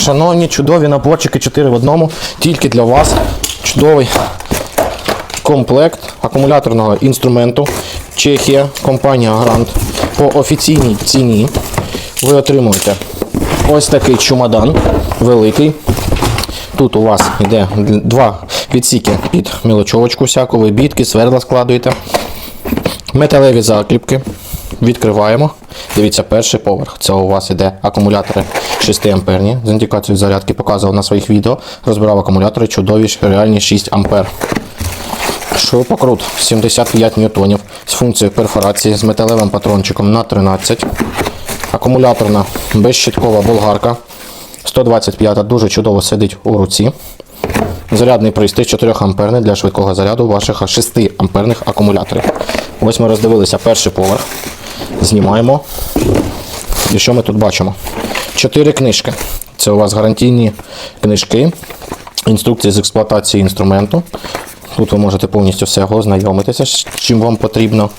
Шановні, чудові наборчики 4 в одному. Тільки для вас чудовий комплект акумуляторного інструменту. Чехія, компанія Грант. По офіційній ціні ви отримуєте ось такий чумадан великий. Тут у вас йде два відсіки під мілочовочку всяку, ви бітки, свердла складуєте. Металеві закліпки. Відкриваємо. Дивіться, перший поверх. Це у вас іде акумулятори 6 амперні. З індикацією зарядки показував на своїх відео. Розбирав акумулятори чудові реальні 6 ампер. Шурупокрут 75 ньютонів з функцією перфорації з металевим патрончиком на 13. Акумуляторна безщиткова болгарка 125 дуже чудово сидить у руці. Зарядний пристрій 4 амперний для швидкого заряду ваших 6 амперних акумуляторів. Ось ми роздивилися перший поверх. Знімаємо. І що ми тут бачимо? Чотири книжки. Це у вас гарантійні книжки, інструкції з експлуатації інструменту. Тут ви можете повністю все ознайомитися, з чим вам потрібно.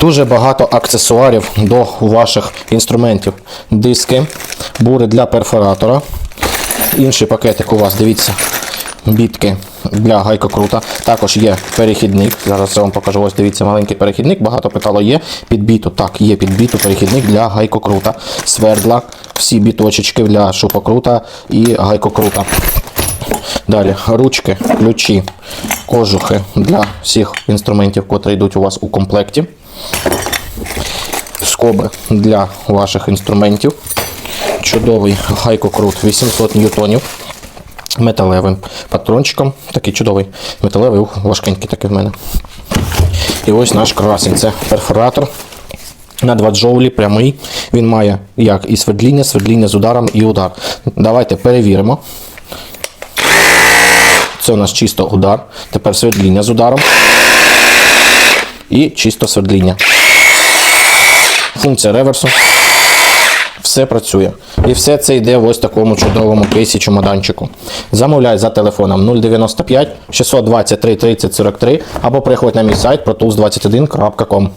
Дуже багато аксесуарів до ваших інструментів. Диски, бури для перфоратора. Інший пакетик у вас, дивіться, бітки для гайкокрута. Також є перехідник. Зараз я вам покажу. Ось дивіться, маленький перехідник. Багато питало є під біту. Так, є під біту перехідник для гайкокрута. Свердла, всі біточечки для шупокрута і гайкокрута. Далі ручки, ключі, кожухи для всіх інструментів, котрі йдуть у вас у комплекті. Скоби для ваших інструментів. Чудовий гайкокрут 800 ньютонів. Металевим патрончиком. Такий чудовий металевий, ух, важкенький такий в мене. І ось наш красень. Це перфоратор на 2 джоулі прямий. Він має як і свердління, свердління з ударом і удар. Давайте перевіримо. Це у нас чисто удар. Тепер свердління з ударом. І чисто свердління. Функція реверсу. Все працює. І все це йде в ось такому чудовому кейсі чемоданчику. Замовляй за телефоном 095 623 30 43 або приходь на мій сайт protools21.com.